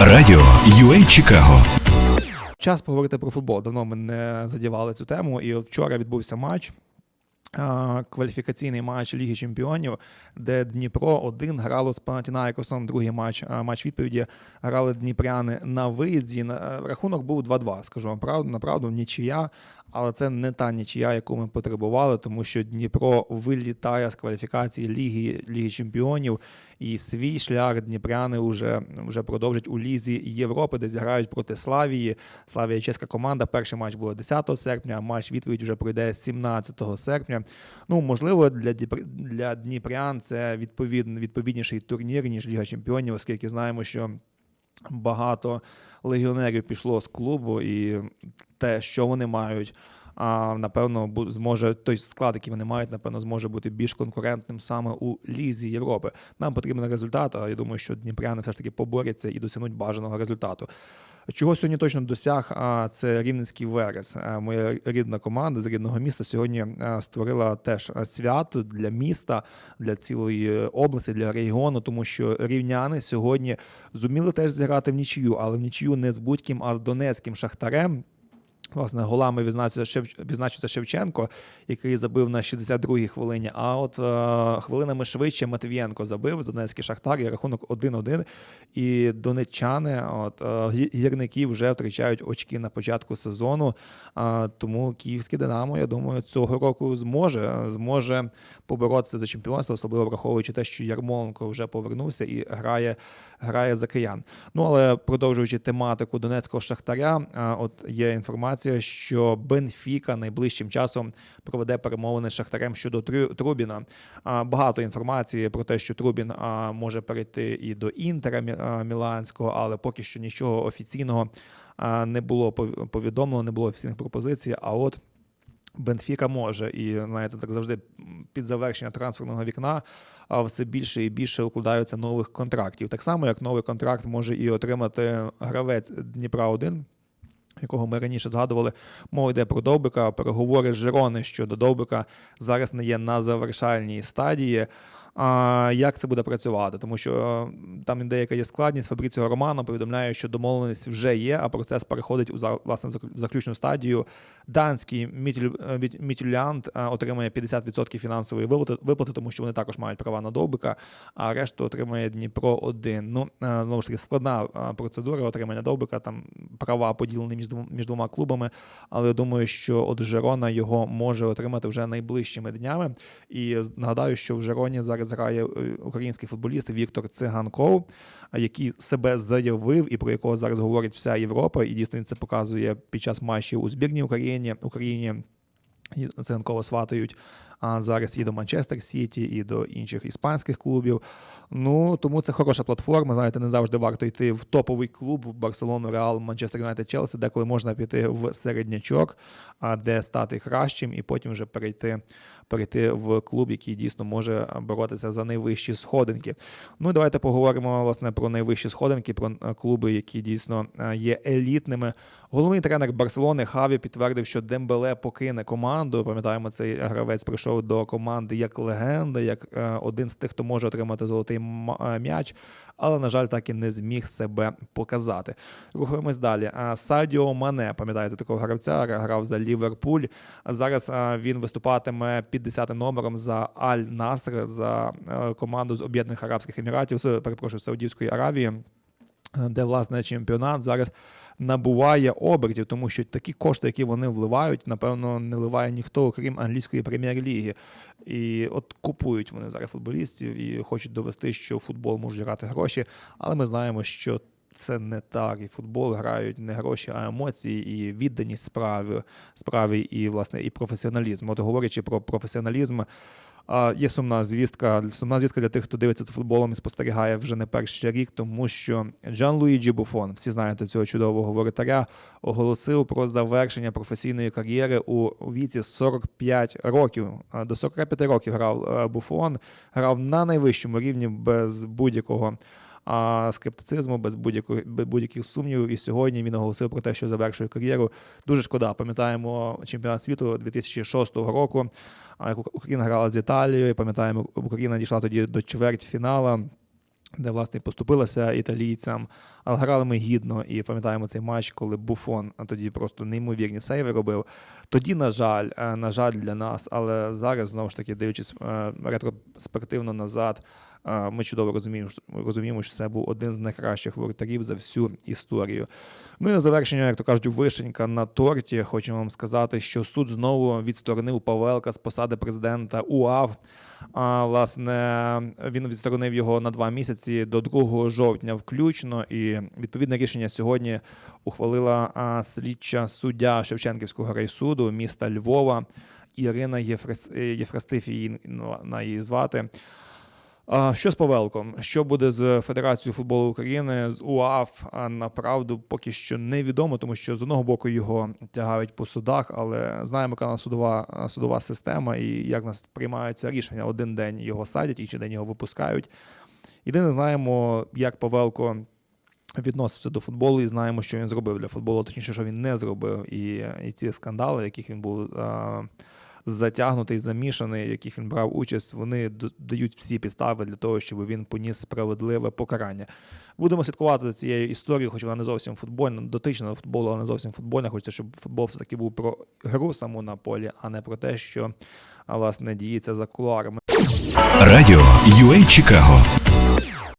Радіо UA Чикаго. Час поговорити про футбол. Давно ми не задівали цю тему. І вчора відбувся матч. Кваліфікаційний матч Ліги Чемпіонів, де Дніпро 1 грало з Панатінаїкосом. Другий матч, матч відповіді грали Дніпряни на виїзді. Рахунок був 2-2, скажу вам правду, направду, нічия, але це не та нічия, яку ми потребували, тому що Дніпро вилітає з кваліфікації Ліги, Ліги Чемпіонів, і свій шлях Дніпряни вже, вже продовжать у Лізі Європи, де зіграють проти Славії. Славія чеська команда. Перший матч було 10 серпня, а матч відповідь вже пройде 17 серпня. Ну, можливо, для, для Дніпрян це відповід... відповідніший турнір, ніж Ліга Чемпіонів, оскільки знаємо, що багато легіонерів пішло з клубу, і те, що вони мають. А напевно, зможе той склад, який вони мають, напевно, зможе бути більш конкурентним саме у лізі Європи. Нам потрібен результат. А я думаю, що дніпряни все ж таки поборяться і досягнуть бажаного результату. Чого сьогодні точно досяг, а це Рівненський Верес. Е, Моя рідна команда з рідного міста сьогодні е, створила теж е, свято для міста, для цілої області, для регіону, тому що рівняни сьогодні зуміли теж зіграти в нічию, але в нічию не з будь-ким, а з донецьким шахтарем. Власне, голами відзначився, Шевченко, який забив на 62-й хвилині. А от е... хвилинами швидше Матвієнко забив з Донецький Шахтар і рахунок 1-1. І донеччани, от е... гірники вже втрачають очки на початку сезону. А, тому київське Динамо, я думаю, цього року зможе зможе поборотися за чемпіонство, особливо враховуючи те, що Ярмоленко вже повернувся і грає, грає за киян. Ну але продовжуючи тематику донецького шахтаря, а, от є інформація, що Бенфіка найближчим часом проведе перемовини з шахтарем щодо Трубіна. Багато інформації про те, що Трубін може перейти і до Інтера Міланського, але поки що нічого офіційного не було повідомлено, не було офіційних пропозицій. А от Бенфіка може, і знаєте, так завжди під завершення трансферного вікна все більше і більше укладаються нових контрактів. Так само, як новий контракт може і отримати гравець Дніпра 1 якого ми раніше згадували, мова йде про Довбика. Переговори з Жирони щодо Довбика зараз не є на завершальній стадії. Як це буде працювати? Тому що там деяка є складність. Фабріціо Романо повідомляє, що домовленість вже є, а процес переходить у власне заключну стадію. Данський Мітюль- Міт- е, отримує 50% фінансової виплати, виплати, тому що вони також мають права на Довбика, а решту отримує Дніпро 1 Ну е, знову ж таки складна е, процедура отримання Довбика. Там права поділені між між двома клубами. Але я думаю, що от Жерона його може отримати вже найближчими днями. І нагадаю, що в Жероні зараз грає е, український футболіст Віктор Циганков, який себе заявив і про якого зараз говорить вся Європа. І дійсно це показує під час матчів у збірній Україні. Україні і сватають а зараз і до Манчестер Сіті, і до інших іспанських клубів. Ну тому це хороша платформа. Знаєте, не завжди варто йти в топовий клуб Барселону, Реал, Манчестер Юнайтед, Челсі, деколи можна піти в середнячок, а де стати кращим, і потім вже перейти. Перейти в клуб, який дійсно може боротися за найвищі сходинки. Ну і давайте поговоримо власне про найвищі сходинки, про е, клуби, які дійсно е, є елітними. Головний тренер Барселони Хаві підтвердив, що Дембеле покине команду. Пам'ятаємо, цей гравець прийшов до команди як легенда, як е, один з тих, хто може отримати золотий е, м'яч, але на жаль, так і не зміг себе показати. Рухаємось далі. Садіо Мане, пам'ятаєте такого гравця, грав за Ліверпуль. Зараз е, він виступатиме під 10 номером за Аль Наср за е, команду з Об'єднаних Арабських Еміратів, з перепрошую Саудівської Аравії де власне чемпіонат зараз набуває обертів, тому що такі кошти, які вони вливають, напевно, не вливає ніхто, окрім англійської прем'єр-ліги. І от купують вони зараз футболістів і хочуть довести, що футбол можуть грати гроші, але ми знаємо, що. Це не так, і футбол грають не гроші, а емоції, і відданість справі, справі, і власне і професіоналізм. От говорячи про професіоналізм, а, Є сумна звістка. Сумна звістка для тих, хто дивиться за футболом і спостерігає вже не перший рік, тому що Джан Луїджі Буфон, всі знаєте цього чудового воротаря, оголосив про завершення професійної кар'єри у віці 45 років. До 45 років грав е, Буфон, грав на найвищому рівні без будь-якого. А скептицизму без будь-якої будь-яких сумнівів. І сьогодні він оголосив про те, що завершує кар'єру. Дуже шкода. Пам'ятаємо чемпіонат світу 2006 року. Україна грала з Італією. Пам'ятаємо, Україна дійшла тоді до чвертьфінала. де власне поступилася італійцям, але грали ми гідно і пам'ятаємо цей матч, коли Буфон тоді просто неймовірні сейви робив. Тоді, на жаль, е, на жаль, для нас, але зараз знову ж таки, дивлячись е, ретроспективно назад, ми чудово розуміємо, розуміємо, що це був один з найкращих воротарів за всю історію. Ну і на завершення, як то кажуть, вишенька на торті. Хочу вам сказати, що суд знову відсторонив Павелка з посади президента УАВ. А, власне, він відсторонив його на два місяці до 2 жовтня включно. І відповідне рішення сьогодні ухвалила слідча суддя Шевченківського райсуду міста Львова Ірина Єфрес... Єфрастифій, на її звати. Що з Павелком? Що буде з Федерацією футболу України, з УАФ? Направду поки що невідомо, тому що з одного боку його тягають по судах, але знаємо, яка судова, судова система і як нас приймаються рішення. Один день його садять, інший день його випускають. Єдине, знаємо, як Павелко відносився до футболу, і знаємо, що він зробив для футболу, точніше, що він не зробив. І, і ті скандали, яких він був. А, затягнутий, замішаний, в яких він брав участь, вони дають всі підстави для того, щоб він поніс справедливе покарання. Будемо слідкувати за цією історією, хоч вона не зовсім футбольна, дотична до футболу, але не зовсім футбольна. Хочеться, щоб футбол все-таки був про гру саму на полі, а не про те, що власне діється за кулуарами. Радіо UA Чикаго